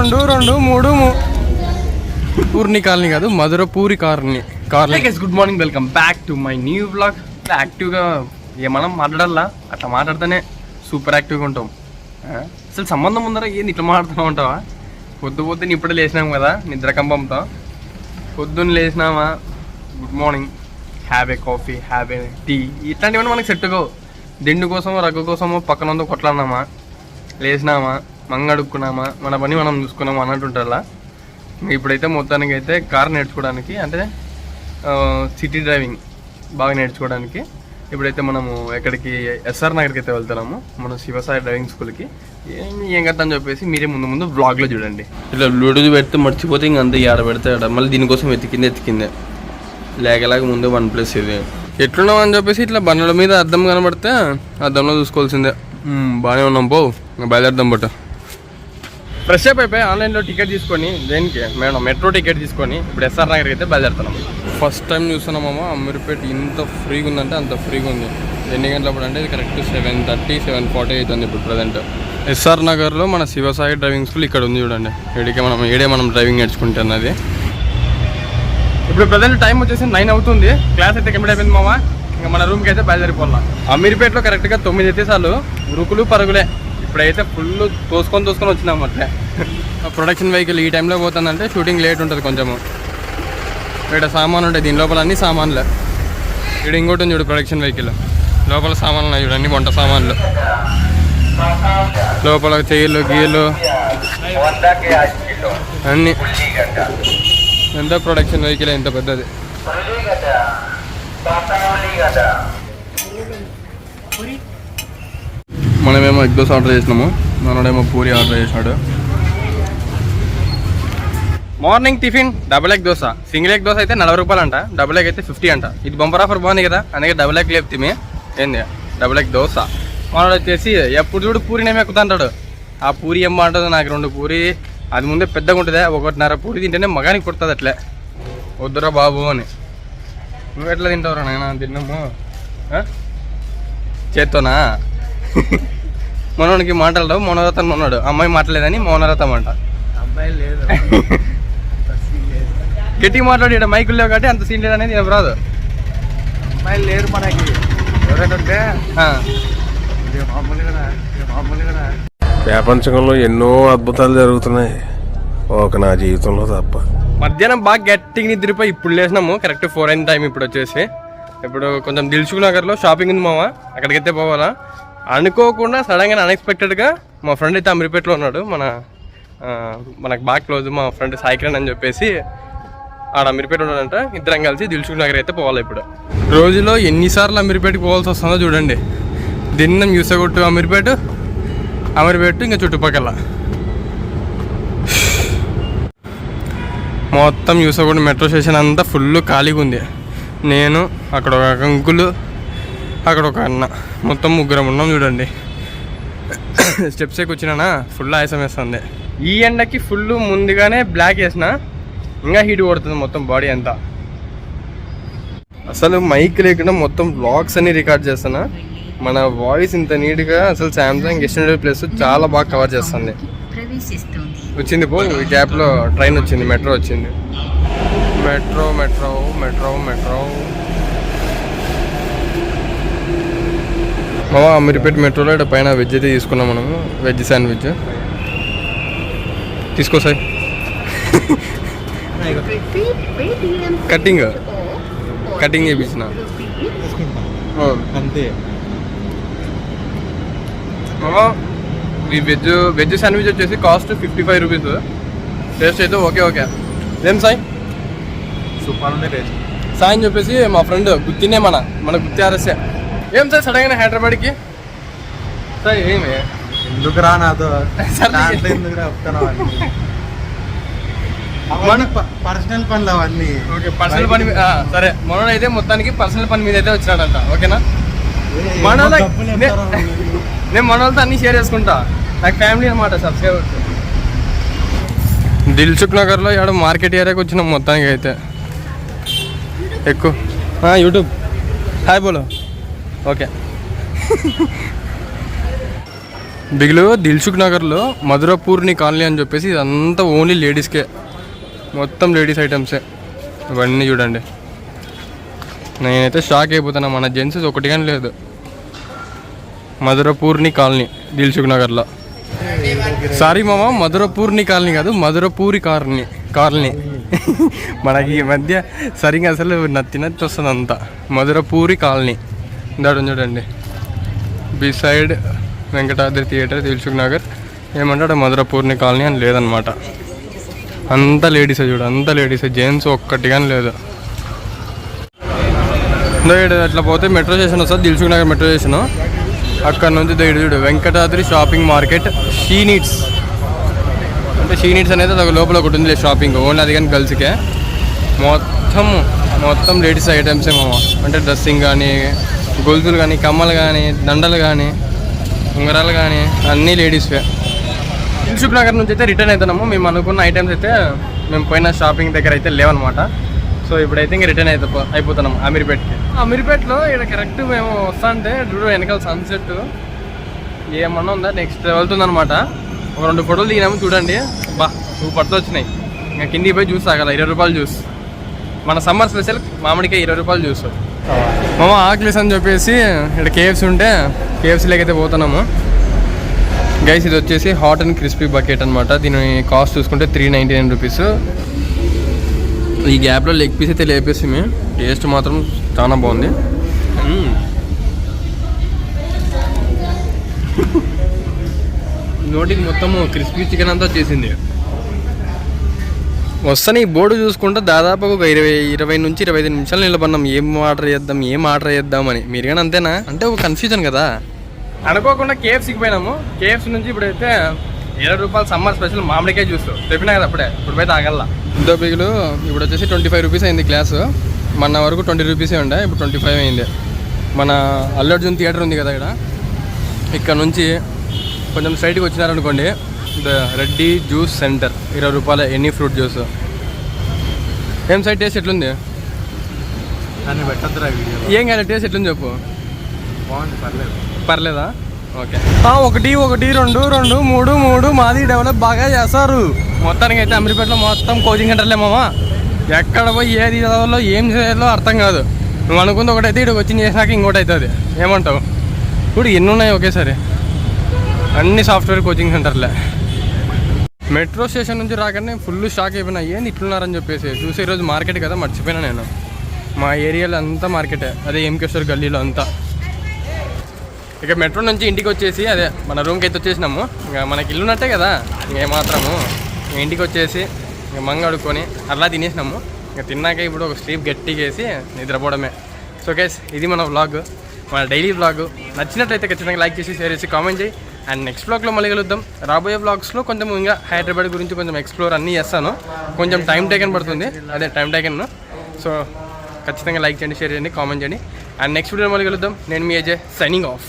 రెండు రెండు మూడు పూర్ణి కాలనీ కాదు Madhurapuri colony. Colony good morning welcome back to my new blog యాక్టివ్గా ఏమన్నా మాట్లాడాలా? అట్లా మాట్లాడితేనే సూపర్ యాక్టివ్గా ఉంటాం. అసలు సంబంధం ఉందరా? ఏంది ఇట్లా మాట్లాడుతూ ఉంటావా? పొద్దు పొద్దున్న ఇప్పుడే లేచినాం కదా నిద్ర కంపంతో పొద్దున్న లేచినామా? Good morning have a coffee have a tea ఇట్లాంటివన్నీ మనకి సెట్టుకో దిండు కోసమో రగ్గు కోసమో పక్కన కొట్లాడినామా? లేచినామా? మంగ అడుక్కున్నామా మన పని మనం చూసుకున్నామా అన్నట్టుంటారా ఇప్పుడైతే మొత్తానికి అయితే కార్ నేర్చుకోవడానికి అంటే సిటీ డ్రైవింగ్ బాగా నేర్చుకోవడానికి ఇప్పుడైతే మనము ఎక్కడికి ఎస్ఆర్ నగర్కి అయితే వెళ్తున్నాము. మన శివసాయి డ్రైవింగ్ స్కూల్కి. ఏం ఏం కదా అని చెప్పేసి మీరే ముందు ముందు వ్లాగ్లో చూడండి. ఇట్లా బ్లూటూత్ పెడితే మర్చిపోతే ఇంక అంతే ఆడ పెడితే ఆడ మళ్ళీ దీనికోసం వెతికిందే ఎతికిందే లేకలేక ముందు వన్ ప్లస్ ఇది. ఎట్లున్నావు అని చెప్పేసి ఇట్లా బండ్ల మీద అద్దం కనబడితే అద్దంలో చూసుకోవాల్సిందే. బాగానే ఉన్నాం పో. బయలుదేరదాం బట్ ఫ్రెష్ అప్ అయిపోయి ఆన్లైన్లో టికెట్ తీసుకొని దేనికి? మేడం మెట్రో టికెట్ తీసుకొని ఇప్పుడు ఎస్ఆర్ నగర్కి అయితే బయలుదేరుతున్నాం. ఫస్ట్ టైం చూస్తున్నామమ్మ అమీర్పేట ఇంత ఫ్రీగా ఉందంటే అంత ఫ్రీగా ఉంది. ఎన్ని గంటలప్పుడు అంటే ఇది correct seven thirty seven forty అవుతుంది ఇప్పుడు ప్రజెంట్ ఎస్ఆర్ నగర్లో మన శివసాయి డ్రైవింగ్ స్కూల్ ఇక్కడ ఉంది చూడండి. ఇడికే మనం ఏడే మనం డ్రైవింగ్ నేర్చుకుంటున్నది ఇప్పుడు ప్రజెంట్ టైం వచ్చేసి నైన్ అవుతుంది. క్లాస్ అయితే కంప్లీట్ అయిపోయింది మామ. ఇంకా మన రూమ్కి అయితే బయలుదేరిపోవాలా. అమీర్పేటలో కరెక్ట్గా తొమ్మిది అయితే చాలు ఉరుకులు పరుగులే. ఇప్పుడైతే ఫుల్ తోసుకొని తోసుకొని వచ్చినాం అట్లే. ప్రొడక్షన్ వెహికల్ ఈ టైంలో పోతుందంటే షూటింగ్ లేట్ ఉంటుంది కొంచెము. ఇక్కడ సామాన్ ఉంటాయి దీని లోపల అన్ని సామాన్లు. ఇక్కడ ఇంకోటి ఉంది చూడు ప్రొడక్షన్ వెహికల్ లోపల సామాన్లు ఉన్నాయి చూడండి వంట సామాన్లు. లోపల చెయ్యలు గీయలు అన్నీ. ఎంత ప్రొడక్షన్ వెహికల్ ఎంత పెద్దది. మనమేమో ఎగ్ ఆర్డర్ చేసినాము. మనోడేమో పూరి ఆర్డర్ చేసినాడు. Morning tiffin double egg dosa. Single egg dosa అయితే నలభై రూపాయలు అంట డబుల్ ఎగ్ అయితే ఫిఫ్టీ అంట. ఇది బంపర్ ఆఫర్ బాగుంది కదా? అందుకే డబుల్ ఎగ్ లేపుతామే ఏంది? Double egg dosa. మనోడు వచ్చేసి ఎప్పుడు చూడు పూరినేమి ఎక్కుతుంటాడు ఆ పూరి ఏం బాగుంటుంది నాకు రెండు పూరి. అది ముందే పెద్దగా ఉంటుంది. ఒకటిన్నర పూరి తింటేనే మగానికి పుడుతుంది అట్లే. వద్దురా బాబు అని. నువ్వు ఎట్లా తింటావురా నాయన? తిన్నాము? చేత్తోనా? మనోనికి మాటలు మౌనరథం ఉన్నాడు. అమ్మాయి మాట్లాడలేదని మౌనరథం అంట. అబ్బాయి లేదు. గట్టిగా మాట్లాడి ఈడ మైకులు లేవు కాబట్టి అంత సీన్ లేదనేది ఏం రాదు. అమ్మాయిలు లేరు మనకి. ఎవరైనా ఉంటే మామూలుగా మామూలుగా ప్రపంచంలో ఎన్నో అద్భుతాలు జరుగుతున్నాయి. ఒక నా జీవితంలో తప్ప. మధ్యాహ్నం బాగా గట్టిగా నిద్రపోయి ఇప్పుడు లేసినాము కరెక్ట్ ఫోర్ అయిన టైం ఇప్పుడు వచ్చేసి. ఇప్పుడు కొంచెం దిల్సుఖ్ నగర్లో షాపింగ్ ఉంది మామ అక్కడికైతే పోవాలా. అనుకోకుండా సడన్గా అన్ఎక్స్పెక్టెడ్గా మా ఫ్రెండ్ అయితే అమీర్పేటలో ఉన్నాడు. మన మనకు బాగా క్లోజ్ మా ఫ్రెండ్ సాయికిరణ్ అని చెప్పేసి ఆడ అమీర్పేట ఉండాలంట ఇద్దరం కలిసి దిల్సుఖ్ నగర్ అయితే పోవాలి ఇప్పుడు. రోజులో ఎన్నిసార్లు అమీర్పేటకి పోవాల్సి వస్తుందో చూడండి. దిన్నం యూసగొట్టు అమీర్పేట? అమీర్పేట ఇంకా చుట్టుపక్కల. మొత్తం యూసగొట్టు మెట్రో స్టేషన్ అంతా ఫుల్ ఖాళీగా ఉంది. నేను అక్కడ ఒక అంకులు అక్కడ ఒక అన్న. మొత్తం ముగ్గురం ఉన్నాం చూడండి. స్టెప్స్ ఎక్కి వచ్చినా ఫుల్ ఆయాసం వేస్తుంది. ఈ ఎండకి ఫుల్ ముందుగానే బ్లాక్ వేసిన ఇంకా హీట్ కొడుతుంది మొత్తం బాడీ అంతా. అసలు మైక్ లేకుండా మొత్తం బ్లాగ్స్ అన్ని రికార్డ్ చేస్తున్నా. మన వాయిస్ ఇంత నీట్గా అసలు సామ్సంగ్ ఎస్ ప్లస్ చాలా బాగా కవర్ చేస్తుంది. వచ్చింది పో ఈ గ్యాప్లో ట్రైన్ వచ్చింది మెట్రో వచ్చింది. మెట్రో మెట్రో మెట్రో మెట్రో మావా అమీర్పేట మెట్రోలో ఇక్కడ పైన వెజ్ అయితే తీసుకున్నాం మనము. వెజ్ శాండ్విచ్ తీసుకో సార్ కటింగ్. కటింగ్ చేయించిన అంతే. ఈ వెజ్ వెజ్ శాండ్విచ్ వచ్చేసి cost fifty five rupees taste అయితే ఓకే ఓకే ఏం సాయి? సూపర్ ఉంది టేస్ట్ సాయి అని చెప్పేసి మా ఫ్రెండ్ గుత్తినే మన మన గుత్తి ఆర్ఎస్ఏ. ఏం సార్ సడన్గా హైదరాబాద్కి? సార్ ఏమి? ఎందుకు రా నాతో ఎందుకు రా అవన్నీ పర్సనల్ పనులు అవన్నీ. ఓకే పర్సనల్ పని సరే మనోడు అయితే మొత్తానికి పర్సనల్ పని మీద అయితే వచ్చినాడంట ఓకేనా? మన? నేను మన వాళ్ళతో అన్ని షేర్ చేసుకుంటా. నాకు ఫ్యామిలీ అనమాట సబ్స్క్రైబర్స్. దిల్సుఖ్ నగర్లో ఇక్కడ మార్కెట్ ఏరియాకి వచ్చినాం మొత్తానికి అయితే. ఎక్కువ. యూట్యూబ్. హాయ్ బోలో. ఓకే. బిగులు దిల్సుఖ్ నగర్లో మధురపూర్ణి కాలనీ అని చెప్పేసి ఇదంతా ఓన్లీ లేడీస్కే. మొత్తం లేడీస్ ఐటమ్సే. ఇవన్నీ చూడండి. నేనైతే షాక్ అయిపోతున్నా. మన జెంట్స్ ఒకటి కానీ లేదు. మధురపూర్ని కాలనీ దిల్సుఖ్ నగర్లో. సారీ మామ మధురపూర్ని కాలనీ కాదు మధురపూరి కాలనీ కాలనీ. మనకి ఈ మధ్య సరిగా అసలు నత్తి నత్తి వస్తుంది అంతా. మధురపూరి కాలనీ. దాడు చూడండి. Beside Venkatadri theatre Dilsukhnagar. ఏమంటాడు? మధురపూర్ణి కాలనీ అని లేదనమాట. అంతా లేడీసే చూడు అంతా లేడీసే. జెంట్స్ ఒక్కటి కానీ లేదు. ఇదో అట్లా పోతే మెట్రో స్టేషన్ వస్తుంది దిల్సుఖ్ నగర్ మెట్రో స్టేషన్. అక్కడ నుంచి ఇదో చూడు Venkatadri shopping market she needs అంటే షీ నీడ్స్ అనేది అది ఒక లోపల ఒకటి ఉంది షాపింగ్ ఓన్లీ అది కానీ గర్ల్స్కే. మొత్తం మొత్తం లేడీస్ ఐటమ్స్ ఏమో అంటే డ్రెస్సింగ్ కానీ గొలుసులు కానీ కమ్మలు కానీ దండలు కానీ ఉంగరాలు కానీ అన్నీ లేడీస్వే. దిల్సుఖ్ నగర్ నుంచి అయితే రిటర్న్ అవుతున్నాము. మేము అనుకున్న ఐటమ్స్ అయితే మేము పోయిన షాపింగ్ దగ్గర అయితే లేవన్నమాట. సో ఇప్పుడైతే ఇంకా రిటర్న్ అయితే అయిపోతున్నాం అమీర్పేట్కి. అమీర్పేట్లో ఇక్కడ కరెక్ట్ మేము వస్తా అంటే చూడు వెనకాల సన్సెట్ ఏమన్నా ఉందా? నెక్స్ట్ వెళ్తుందనమాట ఒక రెండు ఫోటోలు దిగినాము చూడండి. బా సూపర్తో వచ్చినాయి. ఇంకా కిందికి పోయి జ్యూస్ తాగాల ఇరవై రూపాయలు జ్యూస్. మన సమ్మర్ స్పెషల్ మామిడికాయ ఇరవై రూపాయలు జ్యూస్. మామ ఆక్లిస్ అని చెప్పేసి ఇక్కడ కేఎఫ్సీ ఉంటే కేఎఫ్సీలోకి అయితే పోతున్నాము. గైస్ ఇది వచ్చేసి హాట్ అండ్ క్రిస్పీ బకెట్ అనమాట దీని కాస్ట్ చూసుకుంటే త్రీ నైంటీ నైన్ రూపీస్ ఈ గ్యాప్లో లెగ్ పీస్ అయితే లేపేసి టేస్ట్ మాత్రం చాలా బాగుంది. మ్మ్. నోటికి మొత్తము క్రిస్పీ చికెన్ అంతా వచ్చేసింది. వస్తాను ఈ బోర్డు చూసుకుంటే దాదాపు ఒక ఇరవై ఇరవై నుంచి ఇరవై ఐదు నిమిషాలు నిలబడినాం ఏం ఆర్డర్ చేద్దాం ఏం ఆర్డర్ చేద్దామని మీరు కానీ అంతేనా? అంటే ఒక కన్ఫ్యూజన్ కదా. అనుకోకుండా కేఎఫ్సీకి పోయినాము. కేఎఫ్సీ నుంచి ఇప్పుడైతే ఇరవై రూపాయలు సమ్మర్ స్పెషల్ మామిడికాయ జ్యూస్ చెప్పినా కదా అప్పుడే. ఇప్పుడు పోయి తాగల్లా. ఇంతో బిగులు ఇప్పుడు వచ్చేసి ట్వంటీ ఫైవ్ రూపీస్ అయింది క్లాస్ మొన్న వరకు ట్వంటీ రూపీసే ఉండే ఇప్పుడు ట్వంటీ ఫైవ్ అయింది. మన అల్లు అర్జున్ థియేటర్ ఉంది కదా ఇక్కడ. ఇక్కడ నుంచి కొంచెం స్ట్రైట్కి వచ్చినారనుకోండి ద రెడ్డి జ్యూస్ సెంటర్ ఇరవై రూపాయల ఎనీ ఫ్రూట్ జ్యూస్ ఏం సైడ్ టేస్ట్ ఎట్లుంది? దాన్ని పెట్టద్దురా వీడియో ఏం కాదు టేస్ట్ ఎట్లుంది చెప్పు. బాగుంది పర్లేదు. పర్లేదా? ఓకే. ఒకటి ఒకటి రెండు రెండు మూడు మూడు మాది డెవలప్ బాగా చేస్తారు మొత్తానికి అయితే అమీర్పేటలో మొత్తం కోచింగ్ సెంటర్లే మామా. ఎక్కడ పోయి ఏది చదవాలో ఏం చేయాలో అర్థం కాదు. నువ్వు అనుకుంది ఒకటైతే ఇక్కడికి వచ్చి చేసినాక ఇంకోటి అవుతుంది ఏమంటావు? ఇప్పుడు ఎన్ని ఉన్నాయి ఒకేసారి. అన్ని సాఫ్ట్వేర్ కోచింగ్ సెంటర్లే మెట్రో స్టేషన్ నుంచి రాగానే ఫుల్ షాక్ అయిపోయినా ఏంది ఇట్లున్నారని చెప్పేసి. చూసి ఈరోజు మార్కెట్ కదా మర్చిపోయినా నేను. మా ఏరియాలో అంతా మార్కెటే అదే ఎంకేశ్వర్ గల్లీలో అంతా. ఇక మెట్రో నుంచి ఇంటికి వచ్చేసి అదే మన రూమ్కి అయితే వచ్చేసినాము. ఇంకా మనకి ఇల్లు ఉన్నట్టే కదా ఇంకేమాత్రము ఇంటికి వచ్చేసి ఇంకా మంగ అడుక్కొని అలా తినేసినాము. ఇంకా తిన్నాక ఇప్పుడు ఒక స్లీప్ గట్టిగా వేసి నిద్రపోవడమే. సో గైస్ ఇది మన వ్లాగ్ మన డైలీ వ్లాగ్ నచ్చినట్లయితే ఖచ్చితంగా లైక్ చేసి షేర్ చేసి కామెంట్ చేయి. అండ్ నెక్స్ట్ బ్లాగ్లో మళ్ళీ కలుద్దాం. రాబోయే బ్లాగ్స్లో కొంచెం ఇంకా హైదరాబాద్ గురించి కొంచెం ఎక్స్ప్లోర్ అన్నీ చేస్తాను. కొంచెం టైం టేకన్ పడుతుంది. అదే టైం టేకన్ సో ఖచ్చితంగా లైక్ చేయండి షేర్ చేయండి కామెంట్ చేయండి. అండ్ నెక్స్ట్ వీడియో మళ్ళీ కలుద్దాం. నేను మీ ఏజే సైనింగ్ ఆఫ్